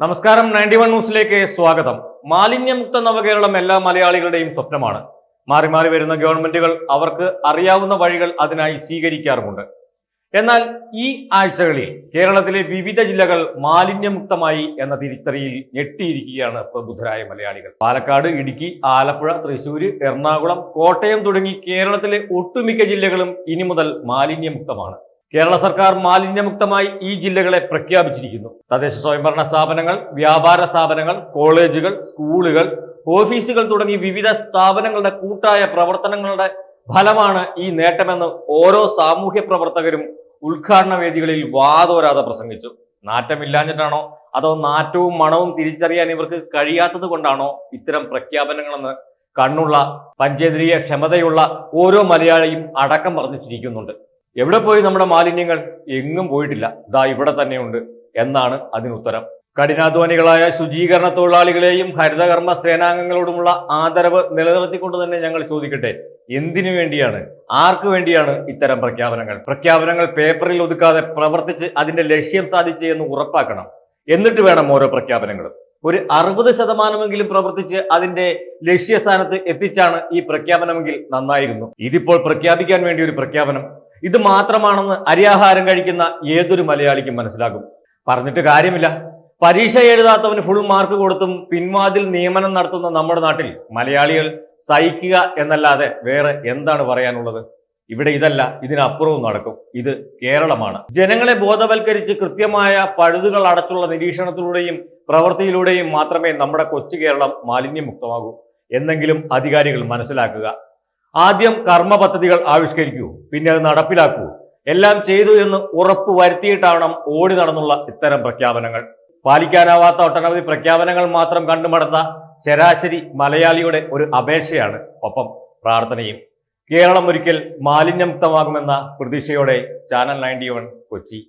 നമസ്കാരം. Ninety one ന്യൂസിലേക്ക് സ്വാഗതം. മാലിന്യമുക്ത നവകേരളം എല്ലാ മലയാളികളുടെയും സ്വപ്നമാണ്. മാറി മാറി വരുന്ന ഗവൺമെന്റുകൾ അവർക്ക് അറിയാവുന്ന വഴികൾ അതിനായി സ്വീകരിക്കാറുമുണ്ട്. എന്നാൽ ഈ ആഴ്ചകളിൽ കേരളത്തിലെ വിവിധ ജില്ലകൾ മാലിന്യമുക്തമായി എന്ന തിരിച്ചറിയിൽ ഞെട്ടിയിരിക്കുകയാണ് പ്രബുദ്ധരായ മലയാളികൾ. പാലക്കാട് ഇടുക്കി ആലപ്പുഴ തൃശൂര് എറണാകുളം കോട്ടയം തുടങ്ങി കേരളത്തിലെ ഒട്ടുമിക്ക ജില്ലകളും ഇനി മുതൽ മാലിന്യമുക്തമാണ്. കേരള സർക്കാർ മാലിന്യമുക്തമായി ഈ ജില്ലകളെ പ്രഖ്യാപിച്ചിരിക്കുന്നു. തദ്ദേശ സ്വയംഭരണ സ്ഥാപനങ്ങൾ വ്യാപാര സ്ഥാപനങ്ങൾ കോളേജുകൾ സ്കൂളുകൾ ഓഫീസുകൾ തുടങ്ങി വിവിധ സ്ഥാപനങ്ങളുടെ കൂട്ടായ പ്രവർത്തനങ്ങളുടെ ഫലമാണ് ഈ നേട്ടമെന്ന് ഓരോ സാമൂഹ്യ പ്രവർത്തകരും ഉദ്ഘാടന വേദികളിൽ വാതോരാതെ പ്രസംഗിച്ചു. നാറ്റമില്ലാഞ്ഞിട്ടാണോ? അതോ നാറ്റവും മണവും തിരിച്ചറിയാൻ ഇവർക്ക് കഴിയാത്തത് കൊണ്ടാണോ ഇത്തരം പ്രഖ്യാപനങ്ങളെന്ന് കണ്ണുള്ള പഞ്ചേന്ദ്രിയ ക്ഷമതയുള്ള ഓരോ മലയാളിയും അടക്കം പറഞ്ഞു ചിരിക്കുന്നുണ്ട് എവിടെ പോയി നമ്മുടെ മാലിന്യങ്ങൾ? എങ്ങും പോയിട്ടില്ല. ഇതാ ഇവിടെ തന്നെയുണ്ട് എന്നാണ് അതിനുത്തരം. കഠിനാധ്വാനികളായ ശുചീകരണ തൊഴിലാളികളെയും ഹരിതകർമ്മ സേനാംഗങ്ങളോടുമുള്ള ആദരവ് നിലനിർത്തിക്കൊണ്ട് തന്നെ ഞങ്ങൾ ചോദിക്കട്ടെ എന്തിനു വേണ്ടിയാണ്? ആർക്കു വേണ്ടിയാണ് ഇത്തരം പ്രഖ്യാപനങ്ങൾ? പ്രഖ്യാപനങ്ങൾ പേപ്പറിൽ ഒതുക്കാതെ പ്രവർത്തിച്ച് അതിന്റെ ലക്ഷ്യം സാധിച്ച് എന്ന് ഉറപ്പാക്കണം. എന്നിട്ട് വേണം ഓരോ പ്രഖ്യാപനങ്ങളും. ഒരു അറുപത് ശതമാനമെങ്കിലും പ്രവർത്തിച്ച് അതിന്റെ ലക്ഷ്യസ്ഥാനത്ത് എത്തിച്ചാണ് ഈ പ്രഖ്യാപനമെങ്കിൽ നന്നായിരുന്നു. ഇതിപ്പോൾ പ്രഖ്യാപിക്കാൻ വേണ്ടി ഒരു പ്രഖ്യാപനം ഇത് മാത്രമാണെന്ന് അരിയാഹാരം കഴിക്കുന്ന ഏതൊരു മലയാളിക്കും മനസ്സിലാകും. പറഞ്ഞിട്ട് കാര്യമില്ല. പരീക്ഷ എഴുതാത്തവന് ഫുൾ മാർക്ക് കൊടുത്തും പിൻവാതിൽ നിയമനം നടത്തുന്ന നമ്മുടെ നാട്ടിൽ മലയാളികൾ സഹിക്കുക എന്നല്ലാതെ വേറെ എന്താണ് പറയാനുള്ളത്? ഇവിടെ ഇതല്ല ഇതിനപ്പുറവും നടക്കും. ഇത് കേരളമാണ്. ജനങ്ങളെ ബോധവൽക്കരിച്ച് കൃത്യമായ പഴുതുകൾ അടച്ചുള്ള നിരീക്ഷണത്തിലൂടെയും പ്രവൃത്തിയിലൂടെയും മാത്രമേ നമ്മുടെ കൊച്ചു കേരളം മാലിന്യമുക്തമാകൂ. എന്നെങ്കിലും അധികാരികൾ മനസ്സിലാക്കുക. ആദ്യം കർമ്മ പദ്ധതികൾ ആവിഷ്കരിക്കൂ പിന്നെ അത് നടപ്പിലാക്കൂ. എല്ലാം ചെയ്തു എന്ന് ഉറപ്പ് വരുത്തിയിട്ടാവണം ഓടി നടന്നുള്ള ഇത്തരം പ്രഖ്യാപനങ്ങൾ. പാലിക്കാനാവാത്ത ഒട്ടനവധി പ്രഖ്യാപനങ്ങൾ മാത്രം കണ്ടുമടന്ന ശരാശരി മലയാളിയുടെ ഒരു അപേക്ഷയാണ് ഒപ്പം പ്രാർത്ഥനയും. കേരളം ഒരിക്കൽ മാലിന്യമുക്തമാകുമെന്ന പ്രതീക്ഷയോടെ ചാനൽ നയന്റി വൺ കൊച്ചി.